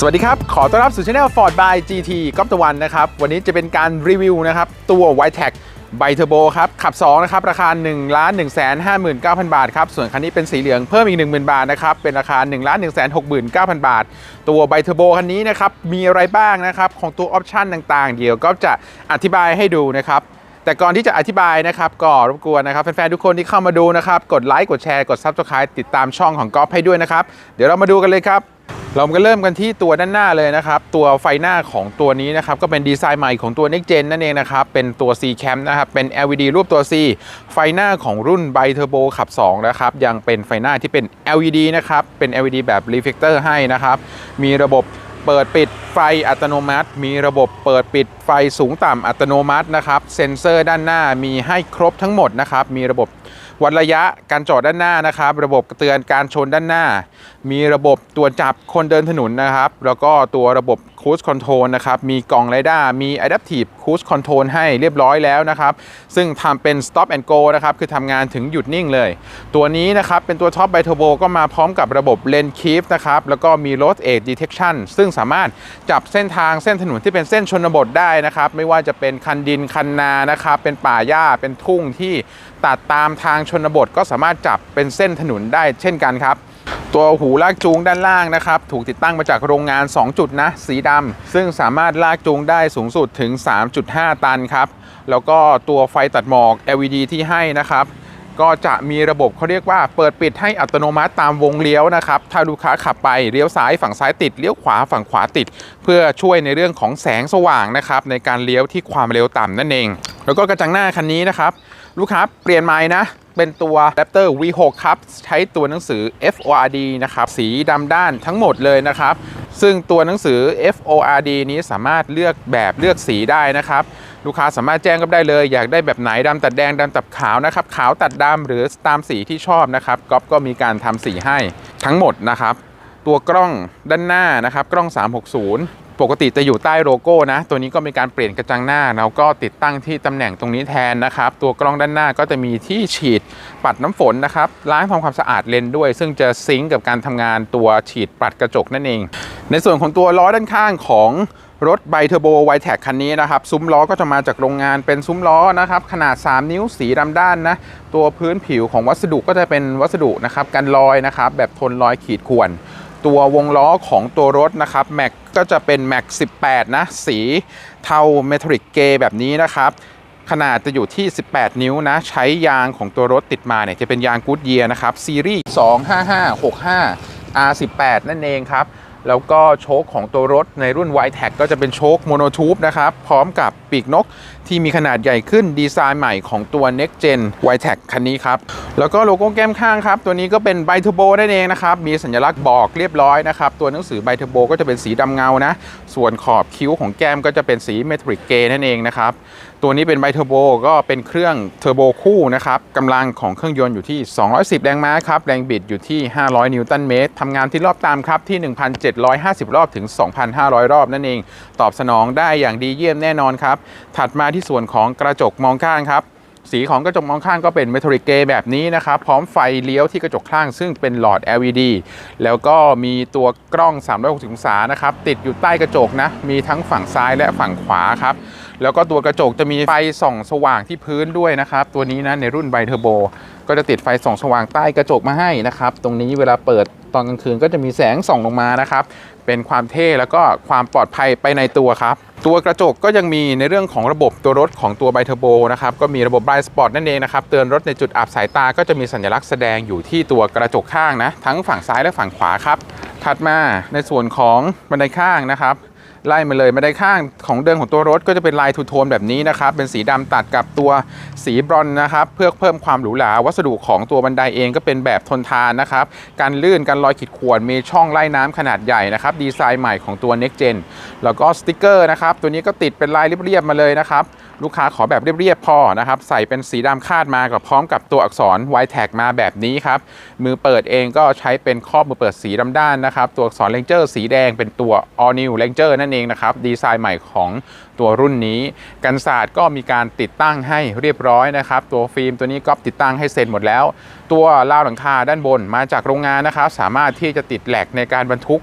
สวัสดีครับ ขอต้อนรับสู่ช anel Ford by GT ก๊อฟตะวันนะครับ วันนี้จะเป็นการรีวิวนะครับ ตัว y t e c ไบเทอร์โบครับ ขับ 2 นะครับ ราคา 1 1 5 9 0 0 0 บาทครับ ส่วนคันนี้เป็นสีเหลืองเพิ่มอีก 10,000 บาทนะครับ เป็นราคา 1 1 6 9 0 0 0บาท ตัวไบเทอร์โบคันนี้นะครับ มีอะไรบ้างนะครับ ของตัวออปชันต่างๆ เดี๋ยวก็จะอธิบายให้ดูนะครับแต่ก่อนที่จะอธิบายนะครับก็รบกวนนะครับแฟนๆทุกคนที่เข้ามาดูนะครับ กดไลค์กดแชร์กด Subscribe ติดตามช่องของก๊อฟให้ด้วยนะครับ เดี๋ยวเรามาดูกันเลยครับ เราก็เริ่มกันที่ตัวด้านหน้าเลยนะครับ ตัวไฟหน้าของตัวนี้นะครับ ก็เป็นดีไซน์ใหม่ของตัว Next Gen นั่นเองนะครับ เป็นตัว C Cam นะครับ เป็น LED รูปตัว C ไฟหน้าของรุ่น b i Turbo ขับ 2 นะครับ ยังเป็นไฟหน้าที่เป็น LED นะครับ เป็น LED แบบ reflector ให้นะครับ มีระบบเปิดปิดไฟอัตโนมัติ มีระบบเปิดปิดไฟสูงต่ำอัตโนมัตินะครับ เซ็นเซอร์ด้านหน้ามีให้ครบทั้งหมดนะครับ มีระบบวัดระยะการจอดด้านหน้านะครับ ระบบเตือนการชนด้านหน้า มีระบบตรวจจับคนเดินถนนนะครับ แล้วก็ตัวระบบ Cruise Control นะครับ มีกล่องไรด้ามี Adaptive Cruise Control ให้เรียบร้อยแล้วนะครับ ซึ่งทำเป็น Stop and Go นะครับ คือทำงานถึงหยุดนิ่งเลย ตัวนี้นะครับ เป็นตัว Top by Turbo ก็มาพร้อมกับระบบ Lane Keep นะครับ แล้วก็มี Road Age Detection ซึ่งสามารถจับเส้นทางเส้นถนนที่เป็นเส้นชนบทได้นะครับ ไม่ว่าจะเป็นคันดินคันนานะครับ เป็นป่าหญ้าเป็นทุ่งที่ตัดตามทางชนบทก็สามารถจับเป็นเส้นถนนได้เช่นกันครับ ตัวหูลากจูงด้านล่างนะครับ ถูกติดตั้งมาจากโรงงาน 2 จุดนะ สีดำซึ่งสามารถลากจูงได้สูงสุดถึง 3.5 ตันครับ แล้วก็ตัวไฟตัดหมอก LED ที่ให้นะครับ ก็จะมีระบบเขาเรียกว่าเปิดปิดให้อัตโนมัติตามวงเลี้ยวนะครับ ถ้าลูกค้าขับไปเลี้ยวซ้ายฝั่งซ้ายติดเลี้ยวขวาฝั่งขวาติด เพื่อช่วยในเรื่องของแสงสว่างนะครับในการเลี้ยวที่ความเร็วต่ำนั่นเอง แล้วก็กระจังหน้าคันนี้นะครับ ลูกค้าเปลี่ยนไม้นะ เป็นตัว Raptor V6 ครับ ใช้ตัวหนังสือ FORD นะครับ สีดำด้านทั้งหมดเลยนะครับ ซึ่งตัวหนังสือ FORD นี้สามารถเลือกแบบเลือกสีได้นะครับ ลูกค้าสามารถแจ้งก็ได้เลย อยากได้แบบไหนดำตัดแดงดำตัดขาวนะครับ ขาวตัดดำหรือตามสีที่ชอบนะครับก๊อฟก็มีการทำสีให้ทั้งหมดนะครับ ตัวกล้องด้านหน้านะครับ กล้อง 360 ปกติจะอยู่ใต้โลโก้นะ ตัวนี้ก็มีการเปลี่ยนกระจังหน้าแล้วก็ติดตั้งที่ตำแหน่งตรงนี้แทนนะครับ ตัวกล้องด้านหน้าก็จะมีที่ฉีดปัดน้ำฝนนะครับล้างทำความสะอาดเลนด้วย ซึ่งจะซิงก์กับการทำงานตัวฉีดปัดกระจกนั่นเอง ในส่วนของตัวล้อด้านข้างของรถไบเทอร์โบไวแท็กคันนี้นะครับ ซุ้มล้อก็จะมาจากโรงงานเป็นซุ้มล้อนะครับ ขนาด 3 นิ้วสีดำด้านนะ ตัวพื้นผิวของวัสดุก็จะเป็นวัสดุนะครับกันรอยนะครับ แบบทนรอยขีดข่วน ตัววงล้อของตัวรถนะครับแม็กก็จะเป็นแม็ก18 นะ สีเทาเมทัลิกเกแบบนี้นะครับ ขนาดจะอยู่ที่ 18 นิ้วนะ ใช้ยางของตัวรถติดมาเนี่ยจะเป็นยางกูดเยียนะครับซีรีส์ 25565 R18 นั่นเองครับ แล้วก็โชคของตัวรถในรุ่น y t e c ก็จะเป็นโชคโมโนทูบนะครับ พร้อมกับปีกนกที่มีขนาดใหญ่ขึ้นดีไซน์ใหม่ของตัว Next Gen y t e c คันนี้ครับ แล้วก็โลโก้แก้มข้างครับ ตัวนี้ก็เป็นไบเทอร์โบนั่นเองนะครับ มีสัญลักษณ์บอกเรียบร้อยนะครับ ตัวหนังสือไบเทอร์โบก็จะเป็นสีดำเงานะ ส่วนขอบคิ้วของแก้มก็จะเป็นสีเมทัลิกเกนั่นเองนะครับ ตัวนี้เป็นไบเทอร์โบก็เป็นเครื่องเทอร์โบคู่นะครับกำลังของเครื่องยนต์อยู่ที่ 210 แรงม้าครับ แรงบิดอยู่ที่ 500 นิวตันเมตรทำงานที่รอบตามครับที่ 1,750 รอบถึง 2,500 รอบนั่นเอง ตอบสนองได้อย่างดีเยี่ยมแน่นอนครับ ถัดมาที่ส่วนของกระจกมองข้างครับสีของกระจกมองข้างก็เป็นเมทัลลิกเกแบบนี้นะครับ พร้อมไฟเลี้ยวที่กระจกข้าง ซึ่งเป็นหลอด LED แล้วก็มีตัวกล้อง 360 องศานะครับ ติดอยู่ใต้กระจกนะ มีทั้งฝั่งซ้ายและฝั่งขวาครับ แล้วก็ตัวกระจกจะมีไฟส่องสว่างที่พื้นด้วยนะครับ ตัวนี้นะในรุ่นไบเทอร์โบ ก็จะติดไฟส่องสว่างใต้กระจกมาให้นะครับ ตรงนี้เวลาเปิดตอนกลางคืนก็จะมีแสงส่องลงมานะครับ เป็นความเท่แล้วก็ความปลอดภัยไปในตัวครับ ตัวกระจกก็ยังมีในเรื่องของระบบตัวรถของตัวไบเทอร์โบนะครับ ก็มีระบบ Blind Spot นั่นเองนะครับ เตือนรถในจุดอับสายตาก็จะมีสัญลักษณ์แสดงอยู่ที่ตัวกระจกข้างนะ ทั้งฝั่งซ้ายและฝั่งขวาครับ ถัดมาในส่วนของบันไดข้างนะครับ ไล่มาเลยมาได้ข้างของเดิมของตัวรถก็จะเป็นลายทูโทนแบบนี้นะครับ เป็นสีดำตัดกับตัวสีบรอนนะครับ เพื่อเพิ่มความหรูหราวัสดุของตัวบันไดเองก็เป็นแบบทนทานนะครับ การลื่นการลอยขีดข่วนมีช่องไล่น้ำขนาดใหญ่นะครับ ดีไซน์ใหม่ของตัว Next Gen แล้วก็สติกเกอร์นะครับ ตัวนี้ก็ติดเป็นลายเรียบๆมาเลยนะครับลูกค้าขอแบบเรียบๆพอนะครับ ใส่เป็นสีดำคาดมากับพร้อมกับตัวอักษร y t a g มาแบบนี้ครับ มือเปิดเองก็ใช้เป็นครอบมือเปิดสีดำด้านนะครับ ตัวอักษร Ranger สีแดงเป็นตัว All New Ranger นั่นเองนะครับ ดีไซน์ใหม่ของตัวรุ่นนี้ กันศาสตร์ก็มีการติดตั้งให้เรียบร้อยนะครับ ตัวฟิล์มตัวนี้ก็ติดตั้งให้เซ็นหมดแล้ว ตัวราวหลังคาด้านบนมาจากโรงงานนะครับ สามารถที่จะติดแหลกในการบรรทุก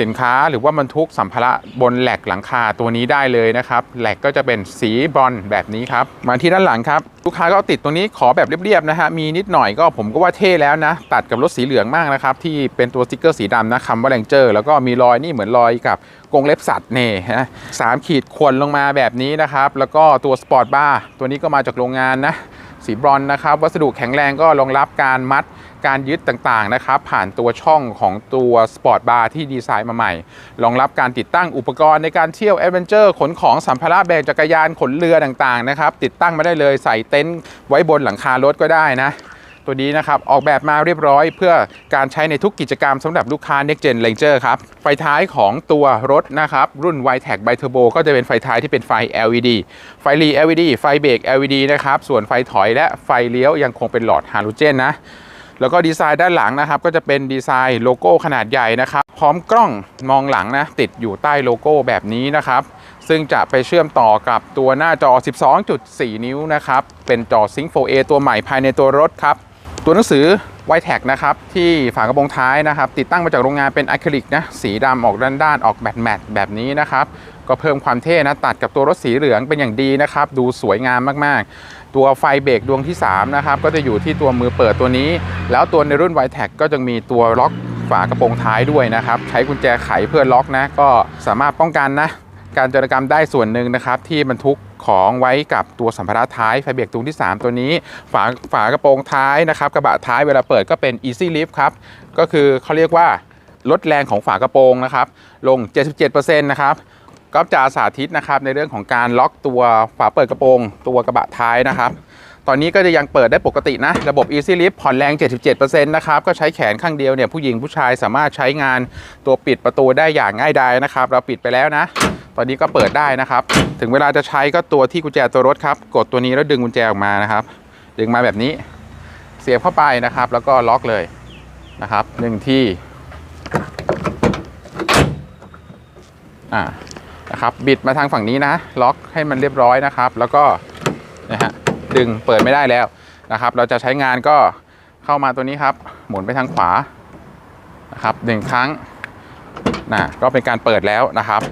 สินค้าหรือว่าบรรทุกสัมภาระบนแหลกหลังคาตัวนี้ได้เลยนะครับแหลกก็จะเป็นสีบรอนแบบนี้ครับมาที่ด้านหลังครับลูกค้าก็ติดตรงนี้ขอแบบเรียบๆนะฮะมีนิดหน่อยก็ผมก็ว่าเท่แล้วนะ ตัดกับรถสีเหลืองมากนะครับที่เป็นตัวสติกเกอร์สีดำนะคำว่าแรงเจอร์ แล้วก็มีรอยนี่เหมือนรอยกับกรงเล็บสัตว์เน่นะสามขีดควนลงมาแบบนี้นะครับแล้วก็ตัวสปอร์ตบาร์ตัวนี้ก็มาจากโรงงานนะ สีบรอนซ์นะครับ วัสดุแข็งแรงก็รองรับการมัดการยึดต่างๆนะครับ ผ่านตัวช่องของตัวสปอร์ตบาร์ที่ดีไซน์มาใหม่ รองรับการติดตั้งอุปกรณ์ในการเที่ยวแอดเวนเจอร์ขนของสัมภาระแบกจักรยานขนเรือต่างๆนะครับ ติดตั้งมาได้เลยใส่เต็นท์ไว้บนหลังคารถก็ได้นะ ตัวนี้นะครับออกแบบมาเรียบร้อยเพื่อการใช้ในทุกกิจกรรมสำหรับลูกค้า Next Gen Ranger ครับ ไฟท้ายของตัวรถนะครับรุ่น y t e c b i Turbo ก็จะเป็นไฟท้ายที่เป็นไฟ LED ไฟรี LED ไฟเบรก LED นะครับส่วนไฟถอยและไฟเลี้ยวยังคงเป็นหลอดฮาโลเจนนะแล้วก็ดีไซน์ด้านหลังนะครับ ก็จะเป็นดีไซน์โลโก้ขนาดใหญ่นะครับ พร้อมกล้องมองหลังนะ ติดอยู่ใต้โลโก้แบบนี้นะครับ ซึ่งจะไปเชื่อมต่อกับตัวหน้าจอ 12.4 นิ้วนะครับ เป็นจอ Sync 4A ตัวใหม่ภายในตัวรถครับ ตัวหนังสือ y t e c นะครับที่ฝากระโปรงท้ายนะครับ ติดตั้งมาจากโรงงานเป็นอะคริลิกนะสีดำออกด้านๆออกแมตแมตแบบนี้นะครับก็เพิ่มความเท่นะตัดกับตัวรถสีเหลืองเป็นอย่างดีนะครับ ดูสวยงามมากๆ ตัวไฟเบรกดวงที่ 3 นะครับ ก็จะอยู่ที่ตัวมือเปิดตัวนี้ แล้วตัวในรุ่น y t e c ก็จะมีตัวล็อกฝากระโปรงท้ายด้วยนะครับ ใช้กุญแจไขเพื่อล็อกนะ ก็สามารถป้องกันนะ การจรกรรมได้ส่วนหนึ่งนะครับ ที่บรรทุก ของไว้กับตัวสัมภาระท้ายไฟเบรกตรงที่ 3 ตัวนี้ ฝาฝากระโปรงท้ายนะครับกระบะท้ายเวลาเปิดก็เป็น easy lift ครับ ก็คือเขาเรียกว่าลดแรงของฝากระโปรงนะครับลง 77%นะครับก็จะสาธิตนะครับในเรื่องของการล็อกตัวฝาเปิดกระโปรง ตัวกระบะท้ายนะครับ ตอนนี้ก็จะยังเปิดได้ปกตินะ ระบบ Easy Lift ผ่อนแรง 77%นะครับ ก็ใช้แขนข้างเดียวเนี่ยผู้หญิงผู้ชายสามารถใช้งานตัวปิดประตูได้อย่างง่ายดายนะครับ เราปิดไปแล้วนะ ตอนนี้ก็เปิดได้นะครับ ถึงเวลาจะใช้ก็ตัวที่กุญแจตัวรถครับ กดตัวนี้แล้วดึงกุญแจออกมานะครับ ดึงมาแบบนี้ เสียบเข้าไปนะครับ แล้วก็ล็อกเลยนะครับหนึ่งที่อ่านะครับ บิดมาทางฝั่งนี้นะ ล็อกให้มันเรียบร้อยนะครับ แล้วก็นะฮะดึงเปิดไม่ได้แล้วนะครับ เราจะใช้งานก็เข้ามาตัวนี้ครับ หมุนไปทางขวานะครับหนึ่งครั้งนะก็เป็นการเปิดแล้วนะครับ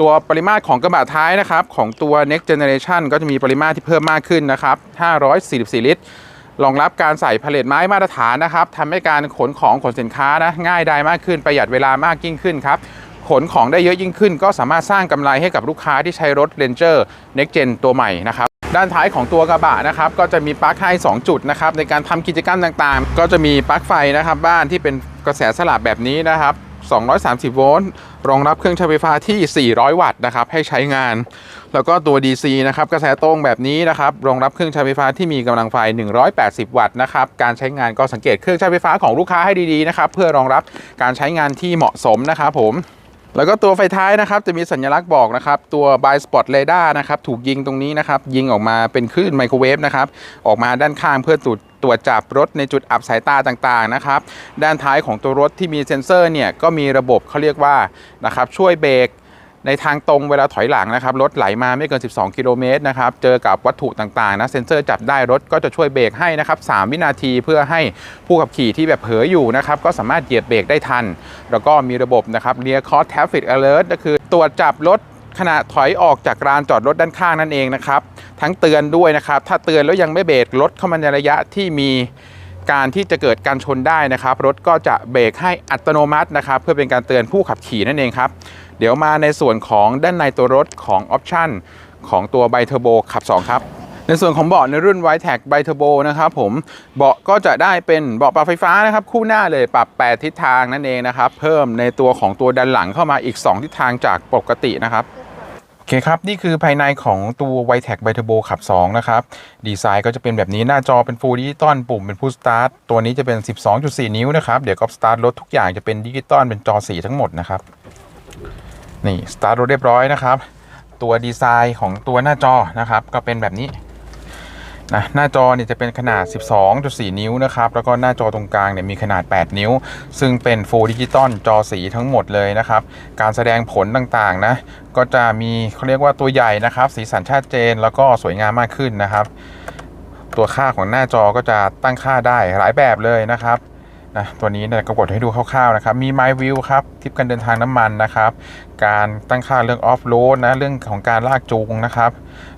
ตัวปริมาตรของกระบะท้ายนะครับ ของตัว next generation ก็จะมีปริมาตรที่เพิ่มมากขึ้นนะครับ 544 ลิตรรองรับการใส่ผลิตไม้มาตรฐานนะครับทำให้การขนของขนสินค้านะง่ายได้มากขึ้น ประหยัดเวลามากยิ่งขึ้นครับขนของได้เยอะยิ่งขึ้น ก็สามารถสร้างกำไรให้กับลูกค้าที่ใช้รถ Ranger Next Gen ตัวใหม่นะครับด้านท้ายของตัวกระบะนะครับก็จะมีปลั๊กให้ 2 จุดนะครับในการทำกิจกรรมต่างๆ ก็จะมีปลั๊กไฟนะครับบ้านที่เป็นกระแสสลับแบบนี้นะครับ 230 โวลต์ รองรับเครื่องใช้ไฟฟ้าที่ 400 วัตต์นะครับให้ใช้งาน แล้วก็ตัว DC นะครับกระแสตรงแบบนี้นะครับรองรับเครื่องใช้ไฟฟ้าที่มีกำลังไฟ 180 วัตต์นะครับการใช้งานก็สังเกตเครื่องใช้ไฟฟ้าของลูกค้าให้ดีๆนะครับเพื่อรองรับการใช้งานที่เหมาะสมนะครับผม แล้วก็ตัวไฟท้ายนะครับจะมีสัญลักษณ์บอกนะครับตัว by spot radar นะครับถูกยิงตรงนี้นะครับยิงออกมาเป็นคลื่นไมโครเวฟนะครับออกมาด้านข้างเพื่อตรวจตรวจจับรถในจุดอับสายตาต่างๆนะครับด้านท้ายของตัวรถที่มีเซ็นเซอร์เนี่ยก็มีระบบเขาเรียกว่านะครับช่วยเบรก ในทางตรงเวลาถอยหลังนะครับรถไหลมาไม่เกิน 12 กิโลเมตรนะครับเจอกับวัตถุต่างๆนะเซ็นเซอร์จับได้รถก็จะช่วยเบรกให้นะครับ3วินาทีเพื่อให้ผู้ขับขี่ที่แบบเผลออยู่นะครับก็สามารถเหยียบเบรกได้ทัน แล้วก็มีระบบนะครับ Rear Cross Traffic Alert ก็คือตรวจจับรถขณะถอยออกจากลานจอดรถด้านข้างนั่นเองนะครับ ทั้งเตือนด้วยนะครับ ถ้าเตือนแล้วยังไม่เบรกรถเข้ามาในระยะที่มีการที่จะเกิดการชนได้นะครับ รถก็จะเบรกให้อัตโนมัตินะครับ เพื่อเป็นการเตือนผู้ขับขี่นั่นเองครับ เดี๋ยวมาในส่วนของด้านในตัวรถของออปชันของตัวไบเทอร์โบขับ 2 ครับ ในส่วนของเบาะในรุ่น y t e c b i t u r b o นะครับผมเบาะก็จะได้เป็นเบาะปรับไฟฟ้านะครับ คู่หน้าเลยปรับ 8 ทิศทางนั่นเองนะครับ เพิ่มในตัวของตัวดันหลังเข้ามาอีก 2 ทิศทางจากปกตินะครับโอเคครับ นี่คือภายในของตัว y t e c b i t u r b o ขับ 2 นะครับ ดีไซน์ก็จะเป็นแบบนี้หน้าจอเป็น Full Digital ปุ่มเป็น Push Start ตัวนี้จะเป็น 12.4 นิ้วนะครับ เดี๋ยวก็ Start รถทุกอย่างจะเป็นดิจิตอลเป็นจอสีทั้งหมดนะครับ นี่สตาร์ทรถเรียบร้อยนะครับ ตัวดีไซน์ของตัวหน้าจอนะครับ ก็เป็นแบบนี้นะหน้าจอเนี่ยจะเป็นขนาด 12.4 นิ้วนะครับ แล้วก็หน้าจอตรงกลางเนี่ยมีขนาด 8 นิ้ว ซึ่งเป็น Full Digital จอสีทั้งหมดเลยนะครับ การแสดงผลต่างๆนะ ก็จะมีเขาเรียกว่าตัวใหญ่นะครับ สีสันชัดเจนแล้วก็สวยงามมากขึ้นนะครับ ตัวค่าของหน้าจอก็จะตั้งค่าได้หลายแบบเลยนะครับ นะตัวนี้เนี่ยก็กดให้ดูคร่าวๆนะครับ มี My View ครับทิปการเดินทางน้ำมันนะครับ การตั้งค่าเรื่อง Off Road นะ เรื่องของการลากจูงนะครับ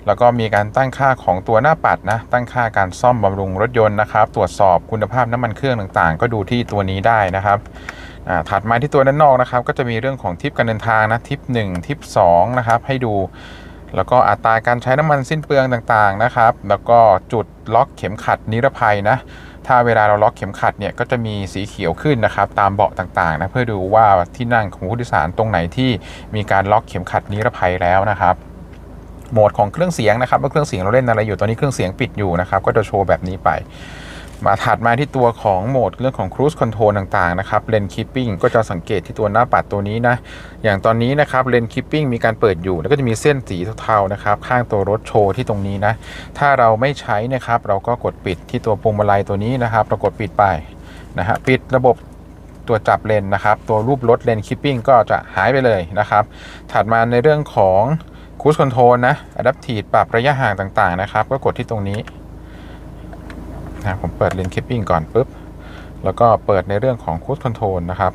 แล้วก็มีการตั้งค่าของตัวหน้าปัดนะ ตั้งค่าการซ่อมบำรุงรถยนต์นะครับ ตรวจสอบคุณภาพน้ำมันเครื่องต่างๆ ก็ดูที่ตัวนี้ได้นะครับถัดมาที่ตัวด้านนอกนะครับ ก็จะมีเรื่องของทิปการเดินทางนะทิป1ทิป2นะครับให้ดูแล้วก็อัตราการใช้น้ำมันสิ้นเปลืองต่างๆนะครับ แล้วก็จุดล็อกเข็มขัดนิรภัยนะ ถ้าเวลาเราล็อกเข็มขัดเนี่ยก็จะมีสีเขียวขึ้นนะครับตามเบาะต่างๆนะเพื่อดูว่าที่นั่งของผู้โดยสารตรงไหนที่มีการล็อกเข็มขัดนิรภัยแล้วนะครับโหมดของเครื่องเสียงนะครับว่าเครื่องเสียงเราเล่นอะไรอยู่ตอนนี้เครื่องเสียงปิดอยู่นะครับก็จะโชว์แบบนี้ไป มาถัดมาที่ตัวของโหมดเรื่องของ Cruise Control ต่างๆนะครับ Lane Keeping ก็จะสังเกตที่ตัวหน้าปัดตัวนี้นะ อย่างตอนนี้นะครับ Lane Keeping มีการเปิดอยู่ แล้วก็จะมีเส้นสีเทาๆนะครับข้างตัวรถโชว์ที่ตรงนี้นะ ถ้าเราไม่ใช้นะครับเราก็กดปิดที่ตัวพวงมาลัยตัวนี้นะครับเรากดปิดไปนะฮะปิดระบบตัวจับเลนนะครับ ตัวรูปรถ Lane Keeping ก็จะหายไปเลยนะครับ ถัดมาในเรื่องของ Cruise Control นะ Adaptive ปรับระยะห่างต่างๆนะครับ ก็กดที่ตรงนี้ นะผมเปิดเลนคิปปิ้งก่อนปุ๊บ แล้วก็เปิดในเรื่องของคูดคอนโทรลนะครับ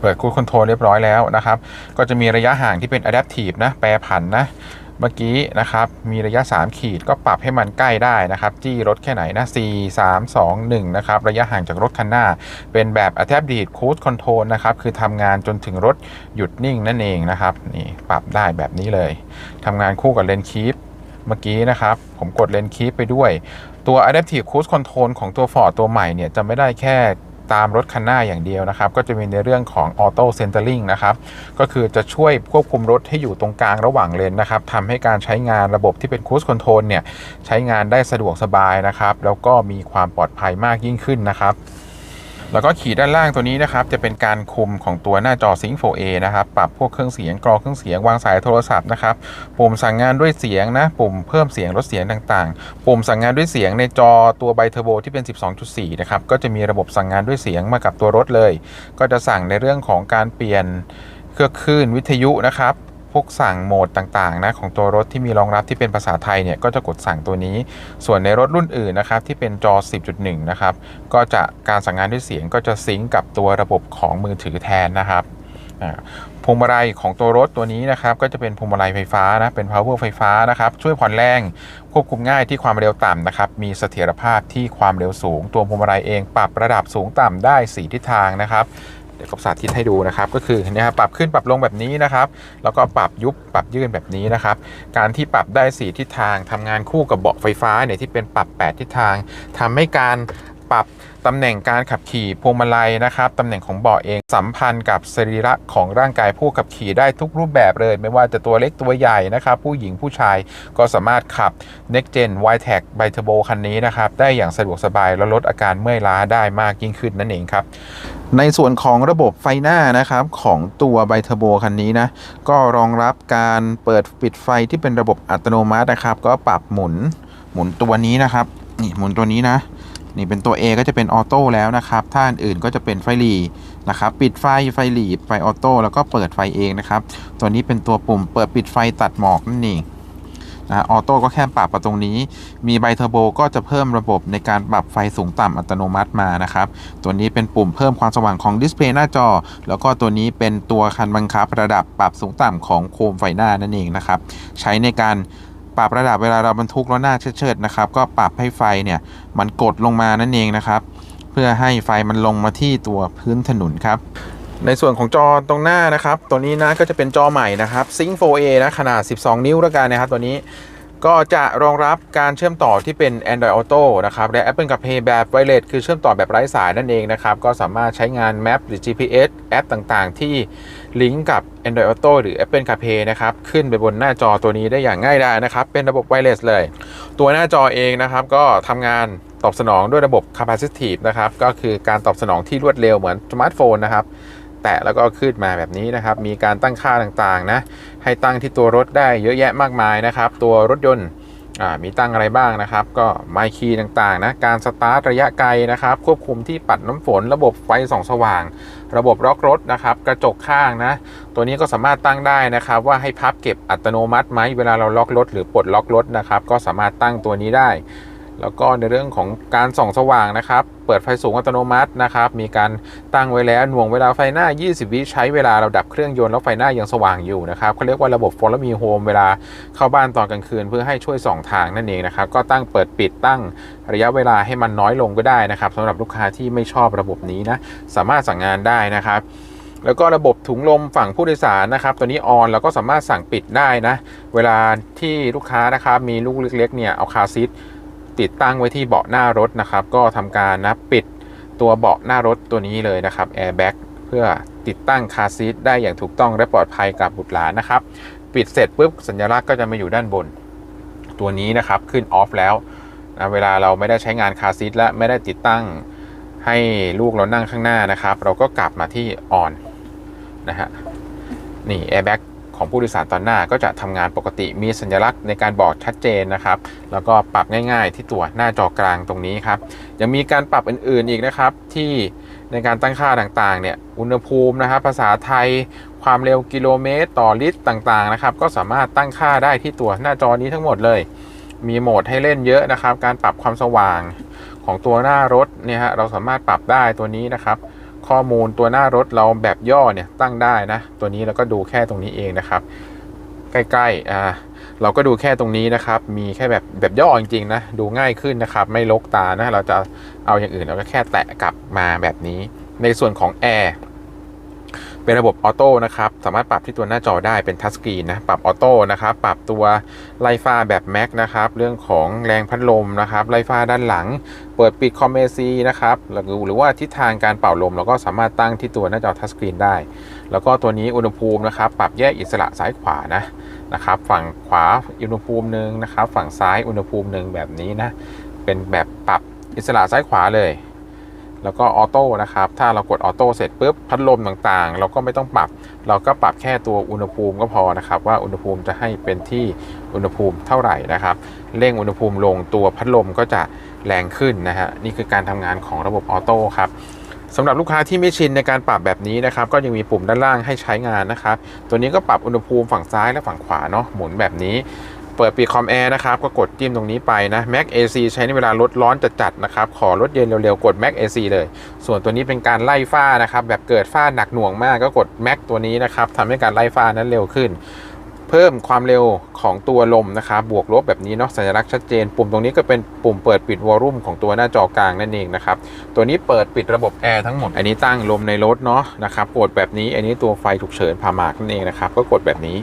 เปิดคูดคอนโทรลเรียบร้อยแล้วนะครับ ก็จะมีระยะห่างที่เป็น Adaptive นะ แปรผันนะ เมื่อกี้นะครับ มีระยะ 3 ขีดก็ปรับให้มันใกล้ได้นะครับ จี้รถแค่ไหนนะ4 3 2 1 นะครับ ระยะห่างจากรถคันหน้า เป็นแบบ Adaptive Cruise Control นะครับ คือทำงานจนถึงรถหยุดนิ่งนั่นเองนะครับ นี่ปรับได้แบบนี้เลย ทำงานคู่กับเลนคีป เมื่อกี้นะครับ ผมกดเลนคีปไปด้วย ตัว Adaptive Cruise Control ของตัว Ford ตัวใหม่เนี่ย จะไม่ได้แค่ตามรถคันหน้าอย่างเดียวนะครับ ก็จะมีในเรื่องของ Auto Centering นะครับ ก็คือจะช่วยควบคุมรถให้อยู่ตรงกลางระหว่างเลนนะครับทำให้การใช้งานระบบที่เป็น Cruise Control เนี่ย ใช้งานได้สะดวกสบายนะครับ แล้วก็มีความปลอดภัยมากยิ่งขึ้นนะครับ แล้วก็ขีดด้านล่างตัวนี้นะครับจะเป็นการคุมของตัวหน้าจอ Sync 4A นะครับปรับพวกเครื่องเสียงกรองเครื่องเสียงวางสายโทรศัพท์นะครับปุ่มสั่งงานด้วยเสียงนะปุ่มเพิ่มเสียงลดเสียงต่างๆ ปุ่มสั่งงานด้วยเสียงในจอตัวไบเทอร์โบที่เป็น 12.4 นะครับก็จะมีระบบสั่งงานด้วยเสียงมากับตัวรถเลย ก็จะสั่งในเรื่องของการเปลี่ยนเครื่องคลื่นวิทยุนะครับ พวกสั่งโหมดต่างๆนะของตัวรถที่มีรองรับที่เป็นภาษาไทยเนี่ยก็จะกดสั่งตัวนี้ ส่วนในรถรุ่นอื่นนะครับที่เป็นจอ 10.1 นะครับก็จะการสั่งงานด้วยเสียงก็จะซิงกับตัวระบบของมือถือแทนนะครับพวงมาลัยของตัวรถตัวนี้นะครับก็จะเป็นพวงมาลัยไฟฟ้านะเป็น power ไฟฟ้านะครับช่วยผ่อนแรงควบคุมง่ายที่ความเร็วต่ำนะครับมีเสถียรภาพที่ความเร็วสูง ตัวพวงมาลัยเองปรับระดับสูงต่ำได้ 4 ทิศทางนะครับ ดี๋ยวก็สาธิตให้ดูนะครับ ก็คือเนี่ยครับปรับขึ้นปรับลงแบบนี้นะครับ แล้วก็ปรับยุบปรับยื่นแบบนี้นะครับ การที่ปรับได้ 4 ทิศทางทำงานคู่กับเบาะไฟฟ้าเนี่ยที่เป็นปรับ 8 ทิศทางทำให้การปรับ ตำแหน่งการขับขี่พวงมาลัยนะครับตำแหน่งของเบาะเองสัมพันธ์กับสรีระของร่างกายผู้ขับขี่ได้ทุกรูปแบบเลย ไม่ว่าจะตัวเล็กตัวใหญ่นะครับผู้หญิงผู้ชายก็สามารถขับ Next Gen y t e c b i t u r b o คันนี้นะครับได้อย่างสะดวกสบายและลดอาการเมื่อยล้าได้มากยิ่งขึ้นนั่นเองครับในส่วนของระบบไฟหน้านะครับของตัวไบเทอร์โบคันนี้นะก็รองรับการเปิดปิดไฟที่เป็นระบบอัตโนมัตินะครับ ก็ปรับหมุนหมุนตัวนี้นะครับนี่หมุนตัวนี้นะ นี่เป็นตัว A ก็จะเป็นออโต้แล้วนะครับ ถ้าอันอื่นก็จะเป็นไฟหลีนะครับ ปิดไฟ ไฟหลีไฟออโต้ แล้วก็เปิดไฟเองนะครับ ตัวนี้เป็นตัวปุ่มเปิดปิดไฟตัดหมอกนั่นเองนะออโต้ก็แค่ปรับมาตรงนี้ มีไบเทอร์โบก็จะเพิ่มระบบในการปรับไฟสูงต่ำอัตโนมัติมานะครับ ตัวนี้เป็นปุ่มเพิ่มความสว่างของดิสเพย์หน้าจอ แล้วก็ตัวนี้เป็นตัวคันบังคับระดับปรับสูงต่ำของโคมไฟหน้านั่นเองนะครับ ใช้ในการ ปรับระดับเวลาเราบรรทุกแล้วหน้าเชิดๆนะครับ ก็ปรับให้ไฟเนี่ยมันกดลงมานั่นเองนะครับ เพื่อให้ไฟมันลงมาที่ตัวพื้นถนนครับในส่วนของจอตรงหน้านะครับ ตัวนี้นะก็จะเป็นจอใหม่นะครับ Sync 4A นะขนาด 12 นิ้วแล้วกันนะครับ ตัวนี้ก็จะรองรับการเชื่อมต่อที่เป็น Android Auto นะครับ และ Apple CarPlay แบบ Wireless คือเชื่อมต่อแบบไร้สายนั่นเองนะครับ ก็สามารถใช้งาน Map หรือ GPS แอปต่างๆ ที่ ลิงก์กับ Android Auto หรือ Apple CarPlay นะครับ ขึ้นไปบนหน้าจอตัวนี้ได้อย่างง่ายดายนะครับ เป็นระบบ Wireless เลย ตัวหน้าจอเองนะครับ ก็ทำงานตอบสนองด้วยระบบ Capacitive นะครับ ก็คือการตอบสนองที่รวดเร็วเหมือนสมาร์ทโฟนนะครับแตะแล้วก็ขึ้นมาแบบนี้นะครับ มีการตั้งค่าต่างๆนะ ให้ตั้งที่ตัวรถได้เยอะแยะมากมายนะครับ ตัวรถยนต์ มีตั้งอะไรบ้างนะครับ ก็ไมค์คีย์ต่างๆนะการสตาร์ทระยะไกลนะครับ ควบคุมที่ปัดน้ำฝน ระบบไฟส่องสว่าง ระบบล็อกรถนะครับ กระจกข้างนะ ตัวนี้ก็สามารถตั้งได้นะครับ ว่าให้พับเก็บอัตโนมัติไหมเวลาเราล็อกรถหรือปลดล็อกรถนะครับ ก็สามารถตั้งตัวนี้ได้ แล้วก็ในเรื่องของการส่องสว่างนะครับ เปิดไฟสูงอัตโนมัตินะครับ มีการตั้งไว้แล้วหน่วงเวลาไฟหน้า 20 วิใช้เวลาเราดับเครื่องยนต์แล้วไฟหน้ายังสว่างอยู่นะครับเขาเรียกว่าระบบ Follow Me Home เวลาเข้าบ้านตอนกลางคืน เพื่อให้ช่วยส่องทางนั่นเองนะครับ ก็ตั้งเปิดปิดตั้งระยะเวลาให้มันน้อยลงก็ได้นะครับสำหรับลูกค้าที่ไม่ชอบระบบนี้นะ สามารถสั่งงานได้นะครับแล้วก็ระบบถุงลมฝั่งผู้โดยสารนะครับตัวนี้ออนแล้วก็สามารถสั่งปิดได้นะ เวลาที่ลูกค้านะครับมีลูกเล็กๆเนี่ยเอาคาซีท ติดตั้งไว้ที่เบาะหน้ารถนะครับ ก็ทำการนะปิดตัวเบาะหน้ารถตัวนี้เลยนะครับแอร์แบ็กเพื่อติดตั้งคาซีทได้อย่างถูกต้องและปลอดภัยกับบุตรหลานนะครับ ปิดเสร็จปุ๊บสัญลักษณ์ก็จะมาอยู่ด้านบน ตัวนี้นะครับขึ้นออฟแล้วนะเวลาเราไม่ได้ใช้งานคาซีทและไม่ได้ติดตั้งให้ลูกเรานั่งข้างหน้านะครับ เราก็กลับมาที่ออนนะฮะนี่แอร์แบ็ก ของผู้โดยสารตอนหน้าก็จะทำงานปกติมีสัญลักษณ์ในการบอกชัดเจนนะครับ แล้วก็ปรับง่ายๆ ที่ตัวหน้าจอกลางตรงนี้ครับยังมีการปรับอื่นๆอีกนะครับที่ในการตั้งค่าต่างๆเนี่ยอุณหภูมินะครับภาษาไทยความเร็วกิโลเมตร ต่อลิตรต่างๆนะครับก็สามารถตั้งค่าได้ที่ตัวหน้าจอนี้ทั้งหมดเลย มีโหมดให้เล่นเยอะนะครับ การปรับความสว่างของตัวหน้ารถเนี่ยฮะเราสามารถปรับได้ตัวนี้นะครับ ข้อมูลตัวหน้ารถเราแบบย่อเนี่ยตั้งได้นะ ตัวนี้เราก็ดูแค่ตรงนี้เองนะครับ ใกล้ๆอ่าเราก็ดูแค่ตรงนี้นะครับ มีแค่แบบแบบย่อจริงๆนะ ดูง่ายขึ้นนะครับ ไม่ลกตานะ เราจะเอาอย่างอื่นเราก็แค่แตะกลับมาแบบนี้ ในส่วนของแอร์ เป็นระบบออโต้นะครับ สามารถปรับที่ตัวหน้าจอได้เป็นทัชสกรีนนะ ปรับออโต้นะครับ ปรับตัวไล่ฟ้าแบบแม็กนะครับ เรื่องของแรงพัดลมนะครับ ไล่ฟ้าด้านหลัง เปิดปิดคอมเมซีนะครับหรือหรือว่าทิศทางการเป่าลมเราก็สามารถตั้งที่ตัวหน้าจอทัชสกรีนได้ แล้วก็ตัวนี้อุณหภูมินะครับ ปรับแยกอิสระซ้ายขวานะนะครับ ฝั่งขวาอุณหภูมิหนึ่งนะครับ ฝั่งซ้ายอุณหภูมิหนึ่งแบบนี้นะ เป็นแบบปรับอิสระซ้ายขวาเลย แล้วก็ออโต้นะครับ ถ้าเรากดออโต้เสร็จปุ๊บพัดลมต่างๆ เราก็ไม่ต้องปรับ เราก็ปรับแค่ตัวอุณหภูมิก็พอนะครับ ว่าอุณหภูมิจะให้เป็นที่อุณหภูมิเท่าไหร่นะครับเร่งอุณหภูมิลงตัวพัดลมก็จะแรงขึ้นนะฮะนี่คือการทำงานของระบบออโต้ครับสำหรับลูกค้าที่ไม่ชินในการปรับแบบนี้นะครับ ก็ยังมีปุ่มด้านล่างให้ใช้งานนะครับ ตัวนี้ก็ปรับอุณหภูมิฝั่งซ้ายและฝั่งขวาเนาะหมุนแบบนี้ เปิดปีคอมแอร์นะครับก็กดจิ้มตรงนี้ไปนะ Mac AC ใช้ในเวลารถร้อนจัดๆนะครับ ขอรถเย็นเร็วๆ กด Mac AC เลย ส่วนตัวนี้เป็นการไล่ฝ้านะครับ แบบเกิดฝ้าหนักหน่วงมากก็กด Mac ตัวนี้นะครับทำให้การไล่ฝ้านั้นเร็วขึ้น เพิ่มความเร็วของตัวลมนะครับบวกลบแบบนี้เนาะสัญลักษณ์ชัดเจน ปุ่มตรงนี้ก็เป็นปุ่มเปิดปิดวอลลุ่มของตัวหน้าจอกลางนั่นเองนะครับตัวนี้เปิดปิดระบบแอร์ทั้งหมด อันนี้ตั้งลมในรถเนาะนะครับกดแบบนี้อันนี้ตัวไฟฉุกเฉินพาหมากนั่นเองนะครับก็กดแบบนี้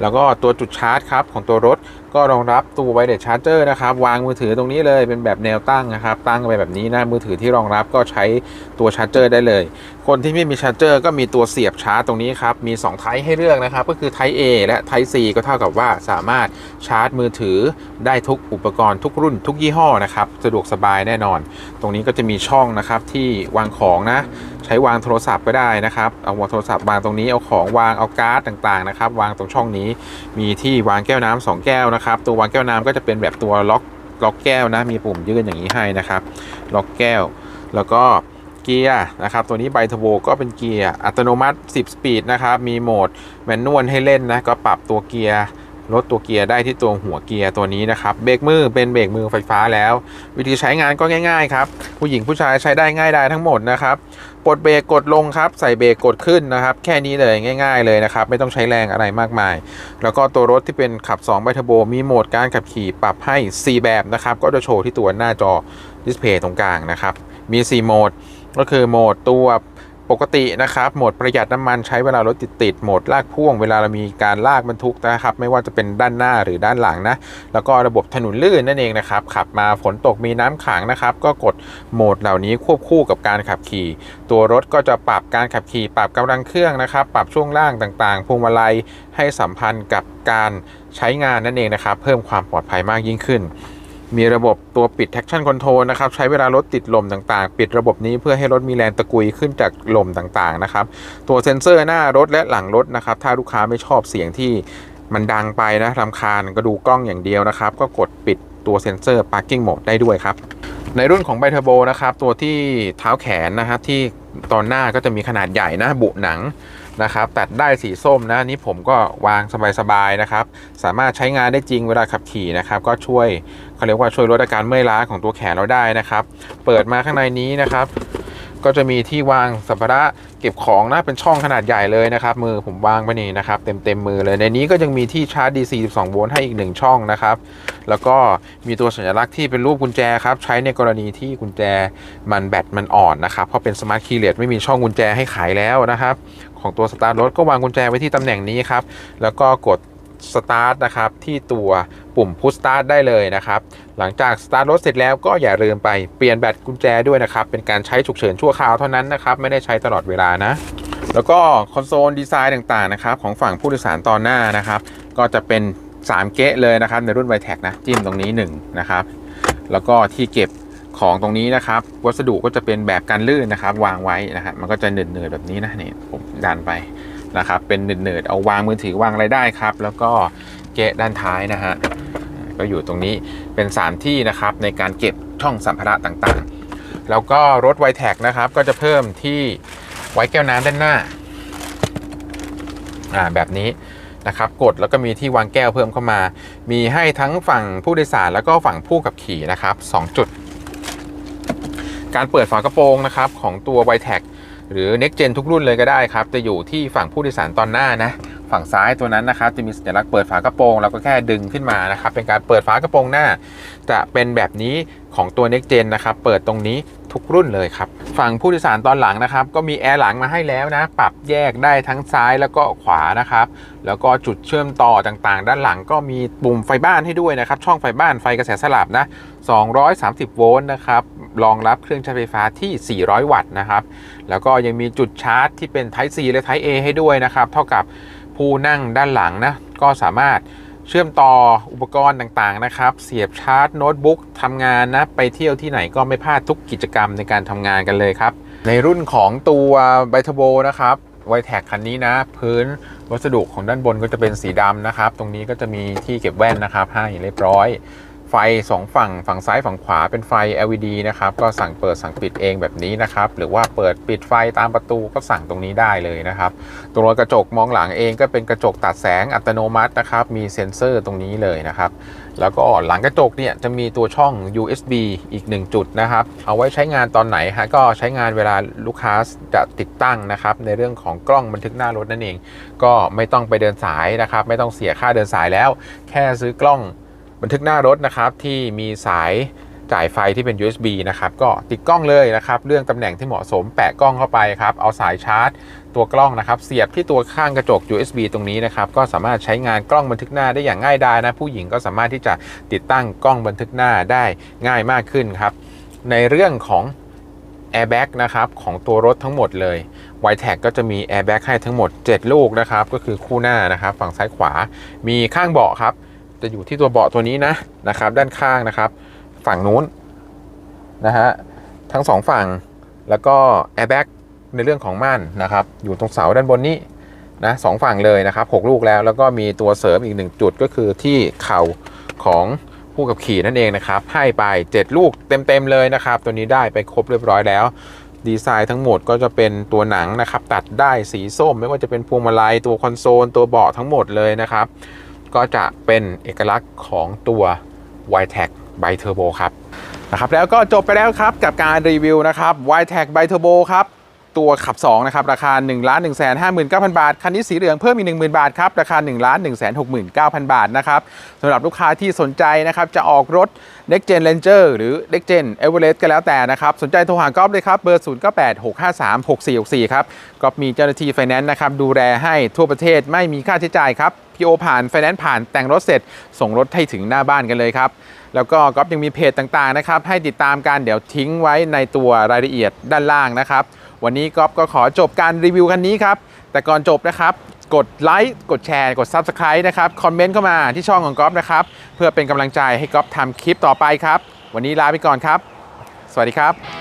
แล้วก็ตัวจุดชาร์จครับของตัวรถ ก็รองรับตัวไวเลสชาร์เจอร์นะครับวางมือถือตรงนี้เลยเป็นแบบแนวตั้งนะครับ ตั้งไปแบบนี้นะมือถือที่รองรับก็ใช้ตัวชาร์เจอร์ได้เลย คนที่ไม่มีชาร์เจอร์ก็มีตัวเสียบชาร์จตรงนี้ครับมี2ไทป์ให้เลือกนะครับก็คือ Type A และ Type C ก็เท่ากับว่าสามารถชาร์จมือถือได้ทุกอุปกรณ์ทุกรุ่นทุกยี่ห้อนะครับสะดวกสบายแน่นอน ตรงนี้ก็จะมีช่องนะครับที่วางของนะ ช้วางโทรศัพท์ก็ได้นะครับเอาวางโทรศัพท์วางตรงนี้เอาของวางเอาการ์ดต่างๆนะครับวางตรงช่องนี้มีที่วางแก้วน้ำสองแก้วนะครับตัววางแก้วน้ำก็จะเป็นแบบตัวล็อกล็อกแก้วนะมีปุ่มยื่นอย่างนี้ให้นะครับล็อกแก้ว แล้วก็เกียร์นะครับตัวนี้ไบทโบก็เป็นเกียร์อัตโนมัติ 10 สปีดนะครับมีโหมดแมนนวลให้เล่นนะก็ปรับตัวเกียร์ลดตัวเกียร์ได้ที่ตัวหัวเกียร์ตัวนี้นะครับเบรกมือเป็นเบรกมือไฟฟ้าแล้ว วิธีใช้งานก็ง่าย ๆ ครับ ผู้หญิงผู้ชายใช้ได้ง่ายได้ทั้งหมดนะครับ ปลดเบรกกดลงครับใส่เบรกกดขึ้นนะครับ แค่นี้เลยง่าย ๆเลยนะครับ ไม่ต้องใช้แรงอะไรมากมาย แล้วก็ตัวรถที่เป็นขับ2ใบเทอร์โบมีโหมดการขับขี่ปรับให้ 4 แบบนะครับ ก็จะโชว์ที่ตัวหน้าจอดิสเพย์ตรงกลางนะครับ มี 4 โหมดก็คือโหมดตัว ปกตินะครับโหมดประหยัดน้ำมันใช้เวลารถติดติดโหมดลากพ่วงเวลาเรามีการลากบรรทุกนะครับไม่ว่าจะเป็นด้านหน้าหรือด้านหลังนะแล้วก็ระบบถนนลื่นนั่นเองนะครับขับมาฝนตกมีน้ำขังนะครับก็กดโหมดเหล่านี้ควบคู่กับการขับขี่ ตัวรถก็จะปรับการขับขี่ ปรับกำลังเครื่องนะครับปรับช่วงล่างต่างๆพวงมาลัยให้สัมพันธ์กับการใช้งานนั่นเองนะครับเพิ่มความปลอดภัยมากยิ่งขึ้น มีระบบตัวปิด traction control นะครับ ใช้เวลารถติดลมต่างๆ ปิดระบบนี้เพื่อให้รถมีแรงตะกุยขึ้นจากลมต่างๆนะครับ ตัวเซ็นเซอร์หน้ารถและหลังรถนะครับ ถ้าลูกค้าไม่ชอบเสียงที่มันดังไปนะรำคาญก็ดูกล้องอย่างเดียวนะครับ ก็กดปิดตัวเซ็นเซอร์ parking mode ได้ด้วยครับ ในรุ่นของไบเทอร์โบนะครับ ตัวที่เท้าแขนนะครับที่ตอนหน้าก็จะมีขนาดใหญ่นะบุหนังนะครับตัดได้สีส้มนะอันนี้ผมก็วางสบายๆนะครับ สามารถใช้งานได้จริงเวลาขับขี่นะครับ ก็ช่วย เขาเรียกว่าช่วยลดอาการเมื่อยล้าของตัวแขนเราได้นะครับ เปิดมาข้างในนี้นะครับ ก็จะมีที่วางสัมภาระเก็บของนะเป็นช่องขนาดใหญ่เลยนะครับ มือผมวางไปนี่นะครับ เต็มเต็มมือเลยในนี้ก็ยังมีที่ชาร์จ DC 12โวลต์ให้อีกหนึ่งช่องนะครับ แล้วก็มีตัวสัญลักษณ์ที่เป็นรูปกุญแจครับ ใช้ในกรณีที่กุญแจมันแบตมันอ่อนนะครับ เพราะเป็นสมาร์ทคีย์เลสไม่มีช่องกุญแจให้ขายแล้วนะครับ ของตัวสตาร์ทรถก็วางกุญแจไว้ที่ตำแหน่งนี้ครับแล้วก็กดสตาร์ทนะครับที่ตัว ปุ่มพุชสตาร์ทได้เลยนะครับ หลังจากสตาร์ทรถเสร็จแล้วก็อย่าลืมไปเปลี่ยนแบตกุญแจด้วยนะครับ เป็นการใช้ฉุกเฉินชั่วคราวเท่านั้นนะครับ ไม่ได้ใช้ตลอดเวลานะ แล้วก็คอนโซลดีไซน์ต่างๆนะครับของฝั่งผู้โดยสารตอนหน้านะครับ ก็จะเป็น 3 เกะเลยนะครับในรุ่น v i t e c นะจิ้มตรงนี้1นะครับแล้วก็ที่เก็บของตรงนี้นะครับ วัสดุก็จะเป็นแบบกันลื่นนะครับ วางไว้นะครับมันก็จะหนืดๆแบบนี้นะนี่ผมดันไปนะครับ เป็นหนืดๆเอาวางมือถือวางอะไรได้ครับ แล้วก็ เกะด้านท้ายนะฮะก็อยู่ตรงนี้เป็น 3 ที่นะครับในการเก็บช่องสัมภาระต่างๆ แล้วก็รถ v i t e c นะครับก็จะเพิ่มที่ไว้แก้วน้ำด้านหน้าอ่าแบบนี้นะครับกดแล้วก็มีที่วางแก้วเพิ่มเข้ามา มีให้ทั้งฝั่งผู้โดยสารแล้วก็ฝั่งผู้ขับขี่นะครับ 2 จุด การเปิดฝากระโปรงนะครับของตัว v i t e c หรือ Next Gen ทุกรุ่นเลยก็ได้ครับ จะอยู่ที่ฝั่งผู้โดยสารตอนหน้านะ ฝั่งซ้ายตัวนั้นนะครับจะมีสัญลักษณ์เปิดฝากระโปรงแล้วก็แค่ดึงขึ้นมานะครับเป็นการเปิดฝากระโปรงหน้า จะเป็นแบบนี้ของตัว Next Gen นะครับเปิดตรงนี้ทุกรุ่นเลยครับฝั่งผู้โดยสารตอนหลังนะครับ ก็มีแอร์หลังมาให้แล้วนะ ปรับแยกได้ทั้งซ้ายแล้วก็ขวานะครับ แล้วก็จุดเชื่อมต่อต่างๆ ด้านหลังก็มีปุ่มไฟบ้านให้ด้วยนะครับ ช่องไฟบ้านไฟกระแสสลับนะ 230 โวลต์นะครับ รองรับเครื่องใช้ไฟฟ้าที่ 400 วัตต์นะครับ แล้วก็ยังมีจุดชาร์จที่เป็น Type C และ Type A ให้ด้วยนะครับ เท่ากับ ผู้นั่งด้านหลังนะก็สามารถเชื่อมต่ออุปกรณ์ต่างๆนะครับ เสียบชาร์จโน้ตบุ๊กทำงานนะ ไปเที่ยวที่ไหนก็ไม่พลาดทุกกิจกรรมในการทำงานกันเลยครับ ในรุ่นของตัวไบทโบนะครับไวแท็กคันนี้นะ พื้นวัสดุของด้านบนก็จะเป็นสีดำนะครับ ตรงนี้ก็จะมีที่เก็บแว่นนะครับให้เรียบร้อย ไฟ 2 ฝั่งฝั่งซ้ายฝั่งขวาเป็นไฟ LED นะครับก็สั่งเปิดสั่งปิดเองแบบนี้นะครับหรือว่าเปิดปิดไฟตามประตูก็สั่งตรงนี้ได้เลยนะครับตัวกระจกมองหลังเองก็เป็นกระจกตัดแสงอัตโนมัตินะครับมีเซ็นเซอร์ตรงนี้เลยนะครับแล้วก็หลังกระจกเนี่ยจะมีตัวช่อง USB อีก 1 จุดนะครับเอาไว้ใช้งานตอนไหนฮะก็ใช้งานเวลาลูกค้าจะติดตั้งนะครับในเรื่องของกล้องบันทึกหน้ารถนั่นเอง ก็ไม่ต้องไปเดินสายนะครับไม่ต้องเสียค่าเดินสายแล้ว แค่ซื้อกล้อง บันทึกหน้ารถนะครับที่มีสายจ่ายไฟที่เป็น USB นะครับก็ติดกล้องเลยนะครับเรื่องตำแหน่งที่เหมาะสมแปะกล้องเข้าไปครับเอาสายชาร์จ ตัวกล้องนะครับเสียบที่ตัวข้างกระจก USB ตรงนี้นะครับก็สามารถใช้งานกล้องบันทึกหน้าได้อย่างง่ายดายนะผู้หญิงก็สามารถที่จะติดตั้งกล้องบันทึกหน้าได้ง่ายมากขึ้นครับในเรื่องของ Airbag นะครับของตัวรถทั้งหมดเลย y t a g ก็จะมี Airbag ให้ทั้งหมด 7 ลูกนะครับก็คือคู่หน้านะครับฝั่งซ้ายขวามีข้างเบาะครับ จะอยู่ที่ตัวเบาะตัวนี้นะนะครับ ด้านข้างนะครับ ฝั่งนู้นนะฮะทั้งสองฝั่งแล้วก็ Airbag ในเรื่องของม่านนะครับ อยู่ตรงเสาด้านบนนี้นะสองฝั่งเลยนะครับ 6 ลูกแล้วแล้วก็มีตัวเสริมอีก 1 จุดก็คือที่เข่าของผู้ขับขี่นั่นเองนะครับ ให้ไป 7 ลูกเต็มๆเลยนะครับ ตัวนี้ได้ไปครบเรียบร้อยแล้ว ดีไซน์ทั้งหมดก็จะเป็นตัวหนังนะครับ ตัดได้สีส้ม ไม่ว่าจะเป็นพวงมาลัยตัวคอนโซลตัวเบาะทั้งหมดเลยนะครับ ก็จะเป็นเอกลักษณ์ของตัว y t e c by Turbo ครับนะครับแล้วก็จบไปแล้วครับกับการรีวิวนะครับ y t e c by Turbo ครับ ตัวขับ2นะครับราคา 1 1 5 9 0 0 0 บาท คันนี้สีเหลืองเพิ่มอีก 10,000 บาทครับ ราคา 1 1 6 9 0 0 0 บาทนะครับสำหรับลูกค้าที่สนใจนะครับ จะออกรถ Next Gen Ranger หรือ Next Gen Everest ก็แล้วแต่นะครับ สนใจโทรหาก๊อฟเลยครับ เบอร์ 0 9 8 6 5 3 6 4 6 4 ครับก๊อฟมีเจ้าหน้าที่ไฟแนนซ์นะครับดูแลให้ทั่วประเทศไม่มีค่าใช้จ่ายครับพีโอผ่านไฟแนนซ์ผ่านแต่งรถเสร็จ ส่งรถให้ถึงหน้าบ้านกันเลยครับแล้วก็ก๊อฟยังมีเพจต่างๆนะครับให้ติดตามกันเดี๋ยวทิ้งไว้ในตัวรายละเอียดด้านล่างนะครับ วันนี้ก๊อฟก็ขอจบการรีวิวคันนี้ครับ แต่ก่อนจบนะครับ กดไลค์กดแชร์ กด Subscribe นะครับ คอมเมนต์เข้ามาที่ช่องของก๊อฟนะครับ เพื่อเป็นกำลังใจให้ก๊อฟทำคลิปต่อไปครับ วันนี้ลาไปก่อนครับ สวัสดีครับ